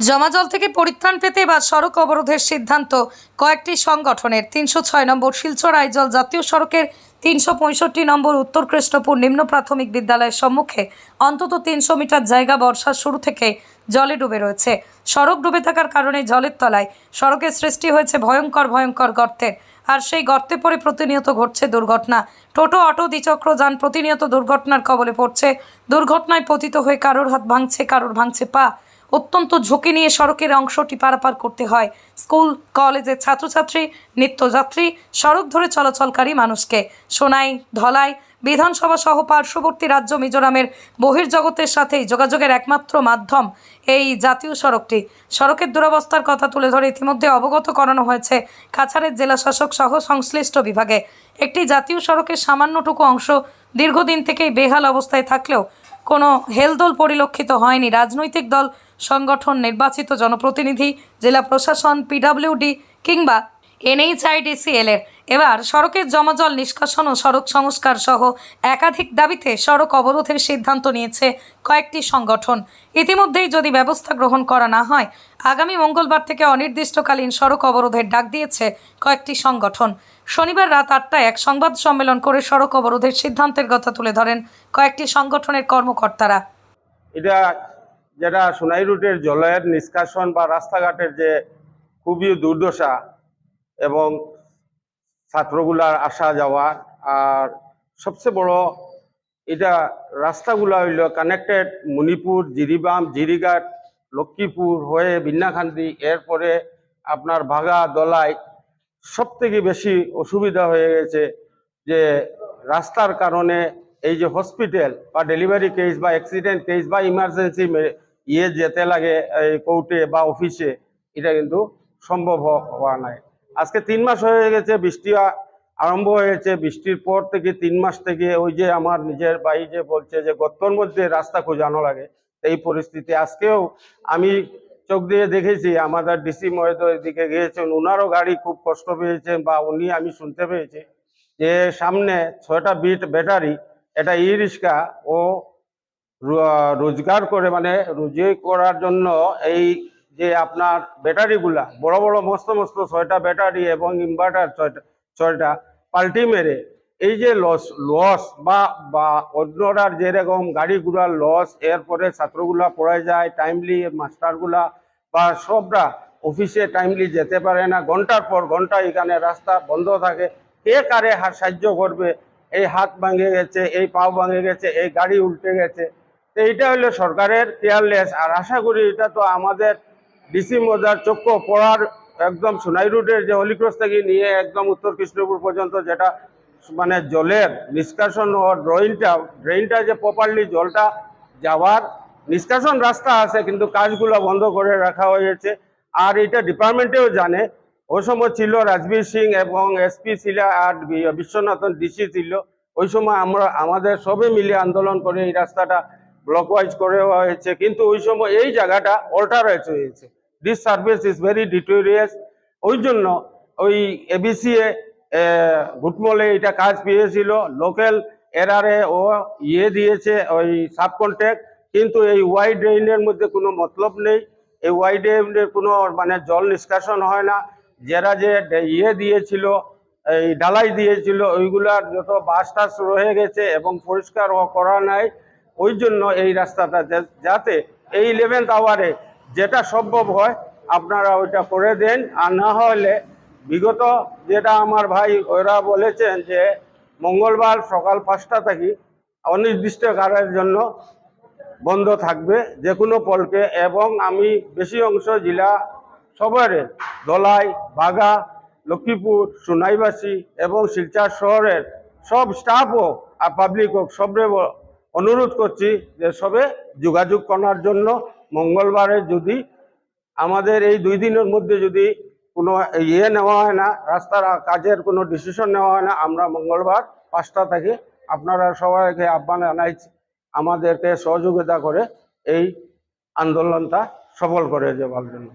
জমাজল থেকে পরিত্রাণ পেতে এবার সড়ক অবরোধের সিদ্ধান্ত, কয়েকটি সংগঠনের, তিনশো ছয় নম্বর শিলচর আইজল জাতীয় সড়কের, তিনশো পঁয়ষট্টি নম্বর উত্তর কৃষ্ণপুর নিম্ন প্রাথমিক বিদ্যালয়ের সম্মুখে অন্তত তিনশো মিটার জায়গা বর্ষার শুরু থেকে জলে ডুবে রয়েছে। সড়ক ডুবে থাকার কারণে জলের তলায় সড়কের সৃষ্টি হয়েছে ভয়ঙ্কর ভয়ঙ্কর গর্তের। আর সেই গর্তে পড়ে প্রতিনিয়ত ঘটছে দুর্ঘটনা। টোটো, অটো, দ্বিচক্র, যান প্রতিনিয়ত দুর্ঘটনার কবলে পড়ছে। দুর্ঘটনায় পতিত হয়ে কারোর হাত ভাঙছে, কারোর ভাঙছে পা। অত্যন্ত ঝুঁকি নিয়ে সড়কের অংশটি পারাপার করতে হয়। স্কুল, কলেজের ছাত্রছাত্রী, নিত্যযাত্রী, সড়ক ধরে চলাচলকারী মানুষকে। সোনাই, ধলাই বিধানসভা সহ পার্শ্ববর্তী রাজ্য মিজোরামের বহির্জগতের সাথেই যোগাযোগের একমাত্র মাধ্যম এই জাতীয় সড়কটি। সড়কের দুরবস্থার কথা তুলে ধরে ইতিমধ্যে অবগত করানো হয়েছে কাছাড়ের জেলাশাসক সহ সংশ্লিষ্ট বিভাগে। একটি জাতীয় সড়কের সামান্যটুকু অংশ দীর্ঘদিন থেকেই বেহাল অবস্থায় থাকলেও কোনো হেলদোল পরিলক্ষিত হয়নি। রাজনৈতিক দল, সংগঠন, নির্বাচিত জনপ্রতিনিধি, জেলা প্রশাসন পিডাব্লিউডি কিংবা এনএইচআইডিসিএল এর। এবার সড়কের জমাজল, নিষ্কাশন ও সড়ক সংস্কার সহ একাধিক দাবিতে সড়ক অবরোধের সিদ্ধান্ত নিয়েছে কয়েকটি সংগঠন। ইতিমধ্যেই যদি ব্যবস্থা গ্রহণ করা না হয়, আগামী মঙ্গলবার থেকে অনির্দিষ্টকালীন সড়ক অবরোধের ডাক দিয়েছে কয়েকটি সংগঠন। শনিবার রাত আটটায় এক সংবাদ সম্মেলন করে সড়ক অবরোধের সিদ্ধান্তের কথা তুলে ধরেন কয়েকটি সংগঠনের কর্মকর্তারা। এটা যেটা সোনাই রুটের জলের নিষ্কাশন বা রাস্তাঘাটের যে খুবই দুর্দশা এবং ছাত্রগুলার আসা যাওয়া আর সবচেয়ে বড় এটা রাস্তাগুলো হইল কানেক্টেড মণিপুর, জিরিবাম, জিরিঘাট, লক্ষ্মীপুর হয়ে বিন্যাখান্দি, এরপরে আপনার ভাগা, দলাই সব থেকে বেশি অসুবিধা হয়ে গেছে যে রাস্তার কারণে এই যে হসপিটাল বা ডেলিভারি কেস বা অ্যাক্সিডেন্ট কেস বা ইমার্জেন্সি ইয়ে যেতে লাগে এই কোর্টে বা অফিসে এটা কিন্তু সম্ভব হওয়া নাই। আজকে তিন মাস হয়ে গেছে, বৃষ্টি আরম্ভ হয়েছে বৃষ্টির পর থেকে তিন মাস থেকে ওই যে আমার নিজের ভাই যে বলছে যে, গর্তর মধ্যে রাস্তা খোঁজানো লাগে। এই পরিস্থিতি আজকেও আমি চোখ দিয়ে দেখেছি। আমাদের ডিসি মহোদয়ের দিকে গিয়েছেন। ওনারও গাড়ি খুব কষ্ট পেয়েছেন বা উনি আমি শুনতে পেয়েছি যে, সামনে ছয়টা বিট ব্যাটারি, এটা ই রিক্সা ও রোজগার করে মানে রুজি করার জন্য এই যে আপনার ব্যাটারিগুলা, বড় বড় মস্ত মস্ত ছয়টা ব্যাটারি এবং ইনভার্টার ছয়টা ছয়টা পাল্টি মেরে, এই যে লস লস বা বা অন্যরার যেরকম গাড়িগুলার লস এরপরে ছাত্রগুলা পড়ে যায় টাইমলি মাস্টারগুলা বা সবরা অফিসে টাইমলি যেতে পারে না, ঘণ্টার পর ঘণ্টা এখানে রাস্তা বন্ধ থাকে, কে কারে সাহায্য করবে? এই হাত ভাঙে গেছে, এই পাও ভাঙে গেছে, এই গাড়ি উল্টে গেছে। তো এইটা হলো সরকারের কেয়ারলেস আর আশা করি এটা তো আমাদের ডিসি মজার চক্ষু পড়ার একদম সোনাই রুটের যে হলিক্রস থেকে নিয়ে একদম উত্তর কৃষ্ণপুর পর্যন্ত যেটা মানে জলের নিষ্কাশন ও ড্রয়িংটা ড্রেনটা যে প্রপারলি জলটা যাওয়ার নিষ্কাশন রাস্তা আছে, কিন্তু কাজগুলো বন্ধ করে রাখা হয়েছে। আর এটা ডিপার্টমেন্টেও জানে। ওই সময় ছিল রাজবীর সিং এবং এসপি ছিল আর বিশ্বনাথন ডিসি ছিল। ওই সময় আমরা, আমাদের সবে মিলে আন্দোলন করে এই রাস্তাটা ব্লকওয়াইজ করে হয়েছে। কিন্তু ওই সময় এই জায়গাটা অল্টারেট হয়েছে। This service is very deteriorous ওই জন্য ওই এবিসিএ গুটমলে এটা কাজ পেয়েছিল। লোকাল এরারে ও ইয়ে দিয়েছে ওই সাব কিন্তু এই ওয়াই ড্রেনের মধ্যে কোনো মতলব নেই। এই ওয়াই ড্রেনের কোনো মানে জল নিষ্কাশন হয় না। যারা যে ইয়ে দিয়েছিল, এই ঢালাই দিয়েছিল, ওইগুলার যত বাস টাস রয়ে গেছে এবং পরিষ্কার করা নাই, ওই জন্য এই রাস্তাটা যাতে এই ইলেভেন্থ আওয়ারে যেটা সম্ভব হয়, আপনারা ওইটা করে দেন। আর না হলে, বিগত যেটা আমার ভাই, ওরা বলেছেন যে, মঙ্গলবার সকাল পাঁচটা থেকে অনির্দিষ্টকালের জন্য বন্ধ থাকবে যে কোনো পলকে এবং আমি বেশি অংশ জেলা সবারে দলাই, বাগা, লক্ষ্মীপুর, সোনাইবাসী এবং শিলচর শহরের সব স্টাফ হোক আর পাবলিক হোক সবরে অনুরোধ করছি যে সবে যোগাযোগ করার জন্য মঙ্গলবারে যদি আমাদের এই দুই দিনের মধ্যে যদি কোনো ইয়ে নেওয়া হয় না, রাস্তার কাজের কোনো ডিসিশন নেওয়া হয় না, আমরা মঙ্গলবার পাঁচটা থেকে আপনারা সবাইকে আহ্বান জানাইছি, আমাদেরকে সহযোগিতা করে এই আন্দোলনটা সফল করে যাওয়ার জন্য।